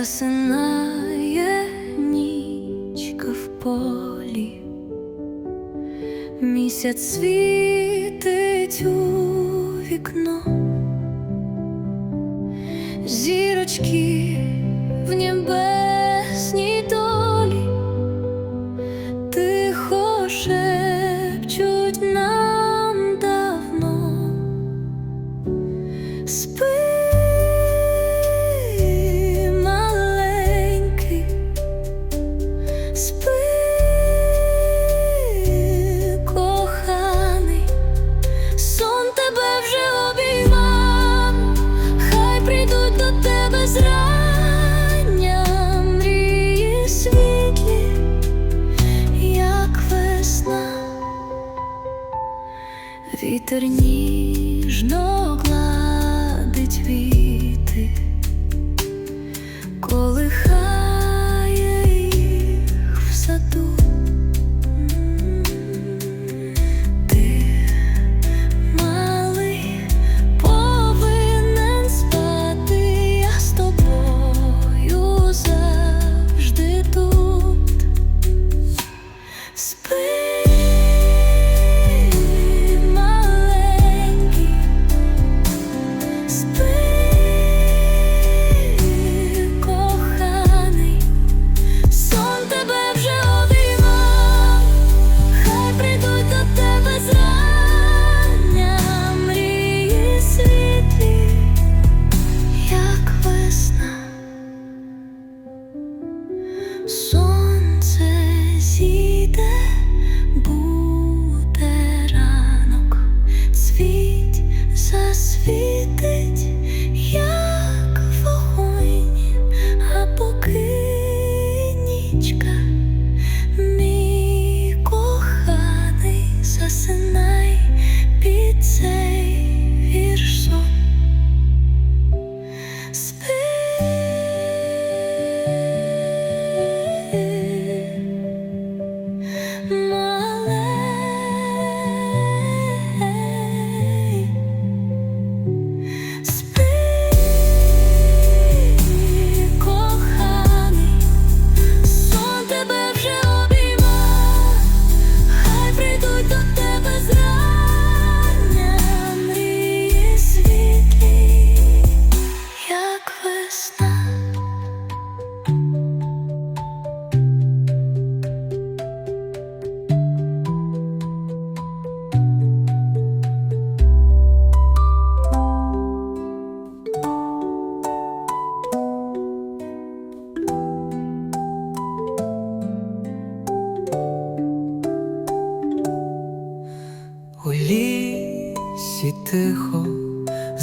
засинає нічка в полі, місяць світить у вікно, зірочки в небесній Вітер ніжно гладить віти, колихає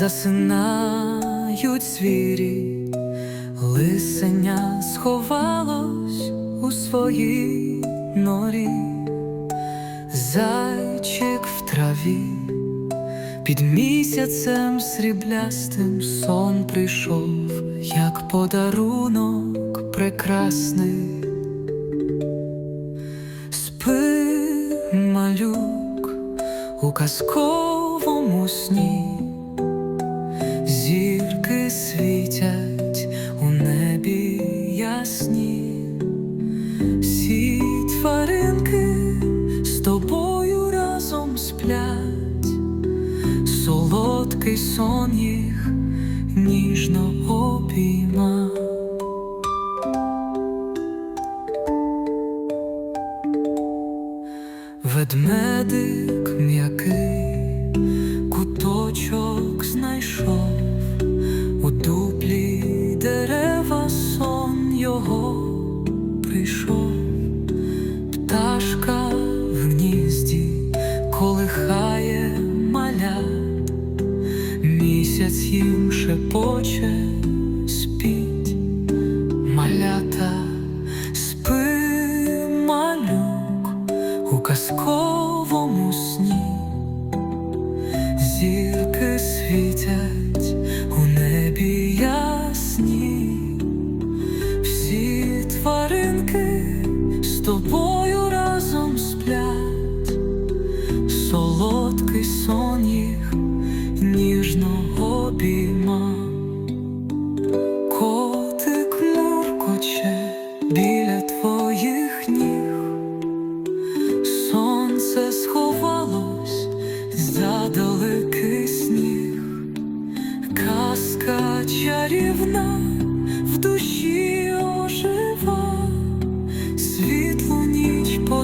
засинають звірі, лисеня сховалось у своїй норі, зайчик в траві, під місяцем сріблястим сон прийшов, як подарунок прекрасний. Спи, малюк, у казковому сні, солодкий сон їх ніжно обіймав. Ведмедик м'який куточок знайшов. У дуплі дерева сон його прийшов, пташка в гнізді колихає місяць їм шепоче спіть малята, спи, малюк, у казковому сні, зірки світять у небі ясні, всі тваринки з тобою разом сплять, солодкий сон їх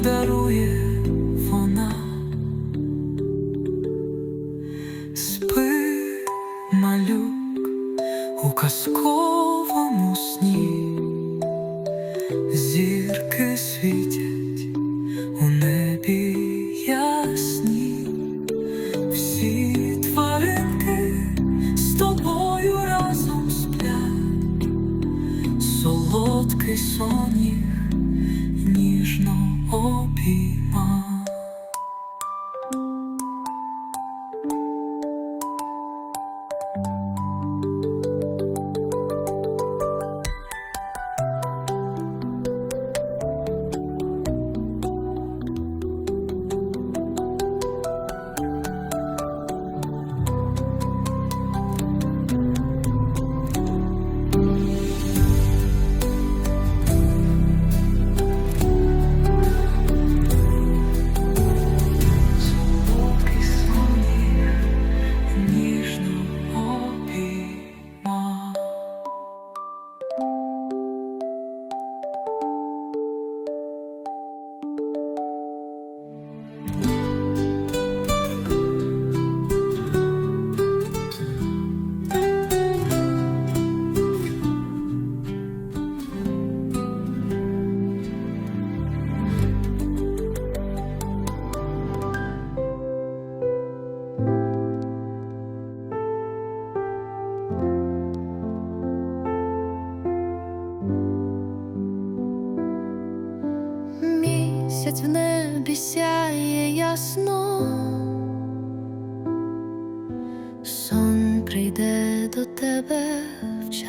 battle yet. обіймав.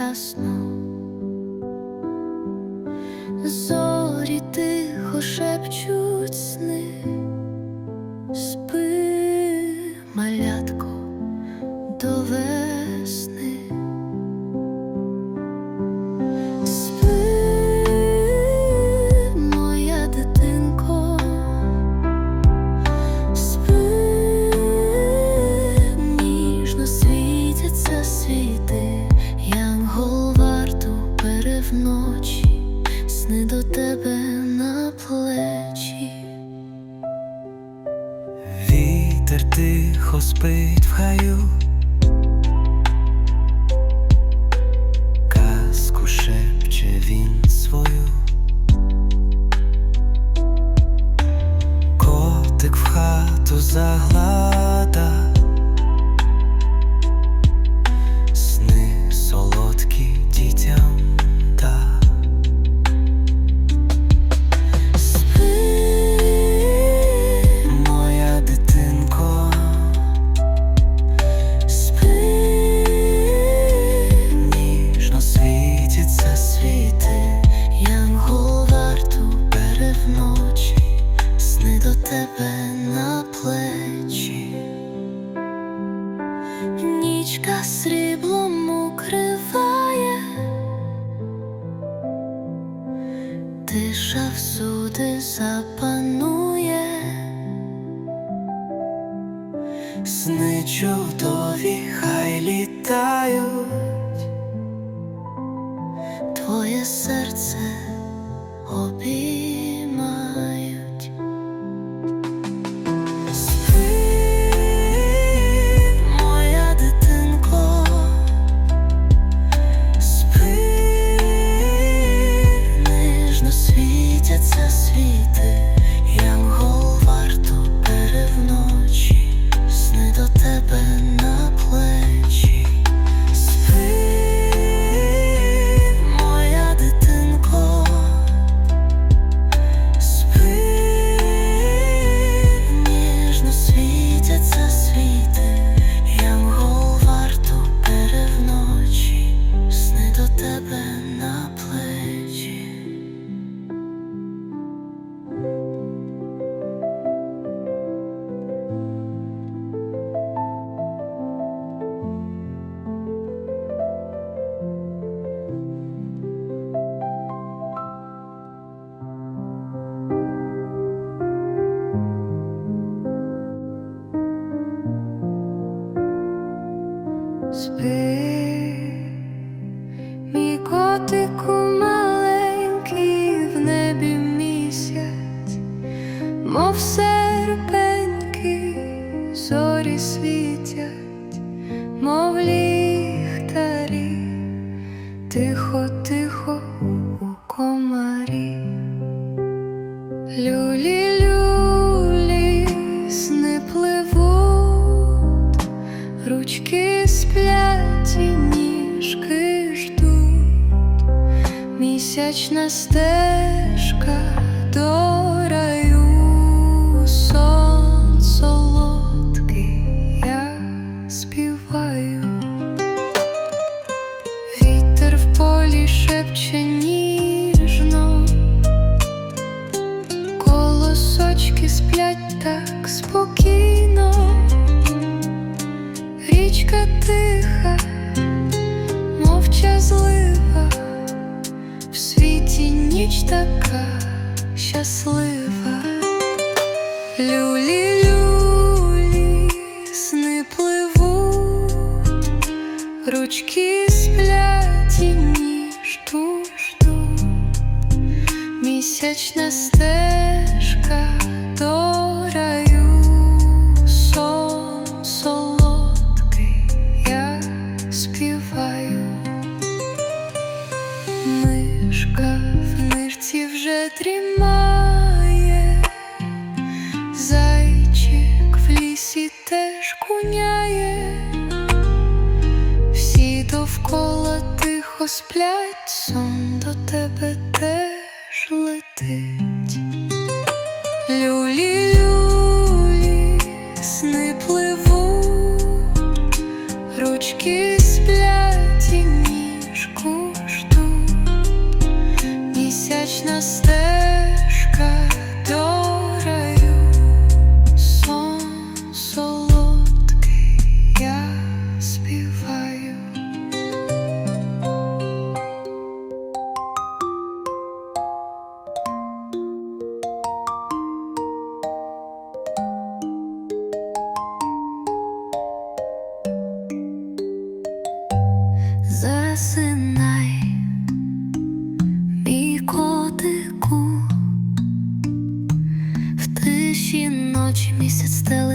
ясно, зорі тихо шепчуть сни. спить в хаю. душа всюди запанує, сни чудові хай літають, твоє серце обіє. necesites. стежка до раю. ніч така щаслива, люлі люлі сни пливуть, ручки спляті ніж тужду, місячна стежка Los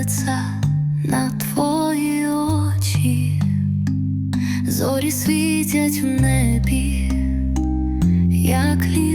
лиця на твої очі, зорі світять в небі, як ліс.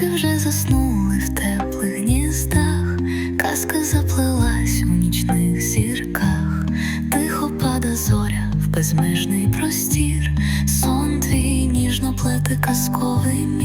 Пташки вже заснули в теплих гніздах, казка заплилась у нічних зірках, тихо пада зоря в безмежний простір, сон твій ніжно плете казковий.